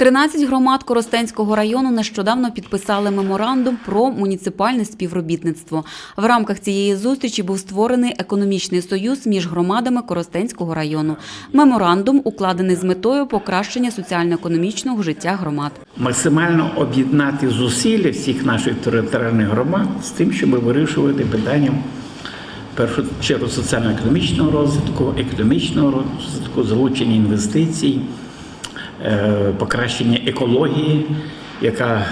13 громад Коростенського району нещодавно підписали меморандум про муніципальне співробітництво. В рамках цієї зустрічі був створений економічний союз між громадами Коростенського району. Меморандум укладений з метою покращення соціально-економічного життя громад. максимально об'єднати зусилля всіх наших територіальних громад з тим, щоб вирішувати питання першу чергу соціально-економічного розвитку, економічного розвитку, залучення інвестицій, покращення екології, яка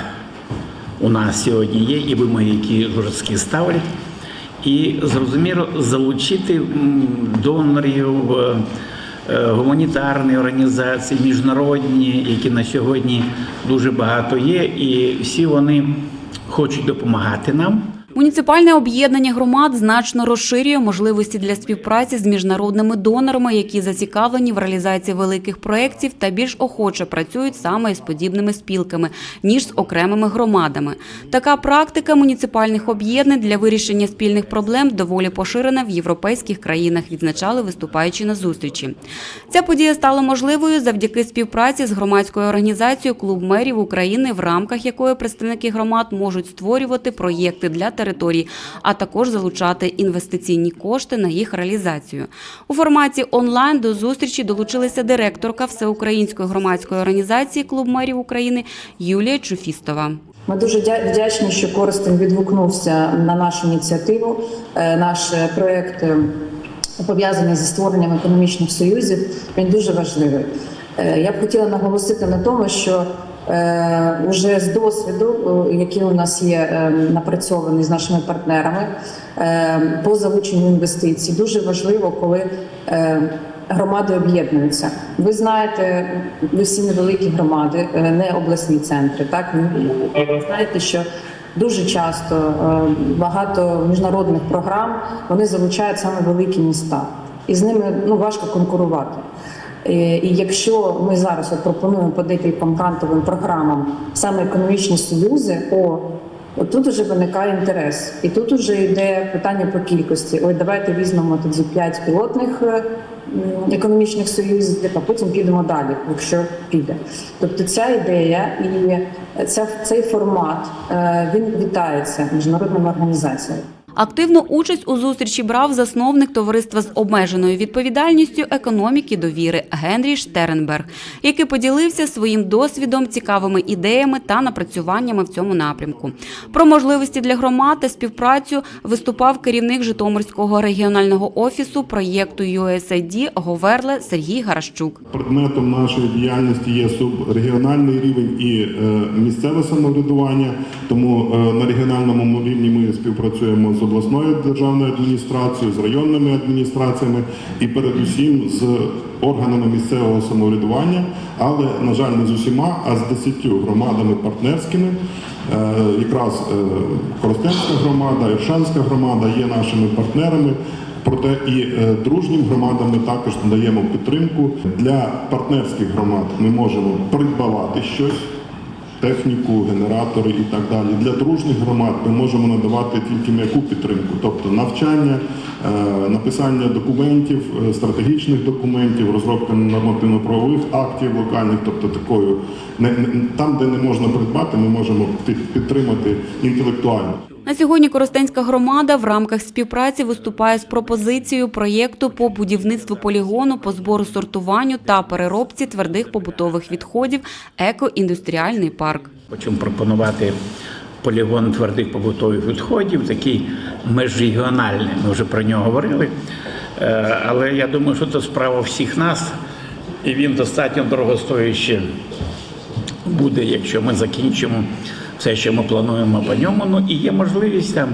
у нас сьогодні є, і вимоги, які жорсткі ставлять. І зрозуміло залучити донорів, е, е, гуманітарні організації, міжнародні, які на сьогодні дуже багато є, і всі вони хочуть допомагати нам. Муніципальне об'єднання громад значно розширює можливості для співпраці з міжнародними донорами, які зацікавлені в реалізації великих проєктів та більш охоче працюють саме із подібними спілками, ніж з окремими громадами. Така практика муніципальних об'єднань для вирішення спільних проблем доволі поширена в європейських країнах, відзначали виступаючи на зустрічі. Ця подія стала можливою завдяки співпраці з громадською організацією Клуб мерів України, в рамках якої представники громад можуть створювати проєкти для територій, а також залучати інвестиційні кошти на їх реалізацію. У форматі онлайн до зустрічі долучилася директорка Всеукраїнської громадської організації Клуб мерів України Юлія Чуфістова. Ми дуже дя- вдячні, що Коростень відгукнувся на нашу ініціативу. Е, Наш е, проект е, пов'язаний зі створенням економічних союзів. Він дуже важливий. Е, Я б хотіла наголосити на тому, що уже з досвіду, е, який у нас є е, напрацьований з нашими партнерами е, по залученню інвестицій, дуже важливо, коли е, громади об'єднуються. Ви знаєте, ви всі невеликі громади, е, не обласні центри. Так ви знаєте, що дуже часто е, багато міжнародних програм вони залучають саме великі міста, і з ними ну важко конкурувати. Е, І якщо ми зараз от пропонуємо по декільком грантовим програмам саме економічні союзи, о тут вже виникає інтерес, і тут вже йде питання по кількості. Ой, давайте візьмемо тоді п'ять пілотних е, економічних союзів, а потім підемо далі, якщо піде. Тобто ця ідея і ця, цей формат е, він вітається міжнародними організаціями. Активну участь у зустрічі брав засновник товариства з обмеженою відповідальністю економіки довіри Генрі Штернберг, який поділився своїм досвідом, цікавими ідеями та напрацюваннями в цьому напрямку. Про можливості для громад та співпрацю виступав керівник Житомирського регіонального офісу проєкту USAID Говерле Сергій Гаращук. Предметом нашої діяльності є субрегіональний рівень і е, місцеве самоврядування. Тому е, на регіональному рівні ми співпрацюємо з обласною державною адміністрацією, з районними адміністраціями і передусім з органами місцевого самоврядування, але на жаль, не з усіма, а з десятью громадами партнерськими. Е, Якраз е, Коростенська громада, Іршанська громада є нашими партнерами. Проте і е, дружнім громадам ми також надаємо підтримку для партнерських громад. Ми можемо придбавати щось, техніку, генератори і так далі. Для дружніх громад ми можемо надавати тільки м'яку підтримку, тобто навчання, е, написання документів, е, стратегічних документів, розробка нормативно-правових актів локальних, тобто такою там, де не можна придбати, ми можемо підтримати інтелектуально. На сьогодні Коростенська громада в рамках співпраці виступає з пропозицією проєкту по будівництву полігону по збору сортуванню та переробці твердих побутових відходів екоіндустріальний парк. Хочемо пропонувати полігон твердих побутових відходів, такий межрегіональний. Ми вже про нього говорили. Е, Але я думаю, що це справа всіх нас, і він достатньо дорогостоящий буде, якщо ми закінчимо все, що ми плануємо по ньому. Ну і є можливість там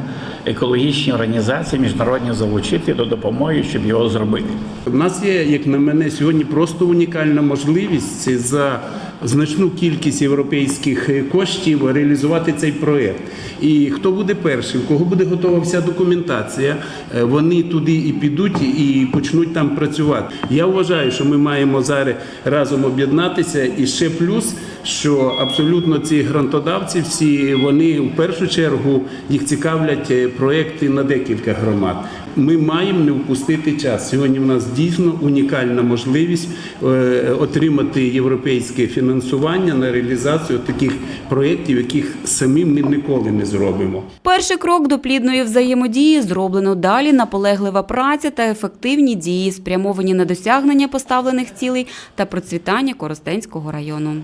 екологічні організації міжнародні залучити до допомоги, щоб його зробити. У нас є, як на мене, сьогодні просто унікальна можливість за значну кількість європейських е, коштів реалізувати цей проєкт. І хто буде перший, у кого буде готова вся документація, е, вони туди і підуть і почнуть там працювати. Я вважаю, що ми маємо зараз разом об'єднатися і ще плюс, що абсолютно ці грантодавці, всі вони в першу чергу їх цікавлять е, проекти на декілька громад. ми маємо не впустити час. Сьогодні в нас дійсно унікальна можливість е, отримати європейське фінансування на реалізацію таких проєктів, яких самі ми ніколи не зробимо. Перший крок до плідної взаємодії зроблено далі наполеглива праця та ефективні дії, спрямовані на досягнення поставлених цілей та процвітання Коростенського району.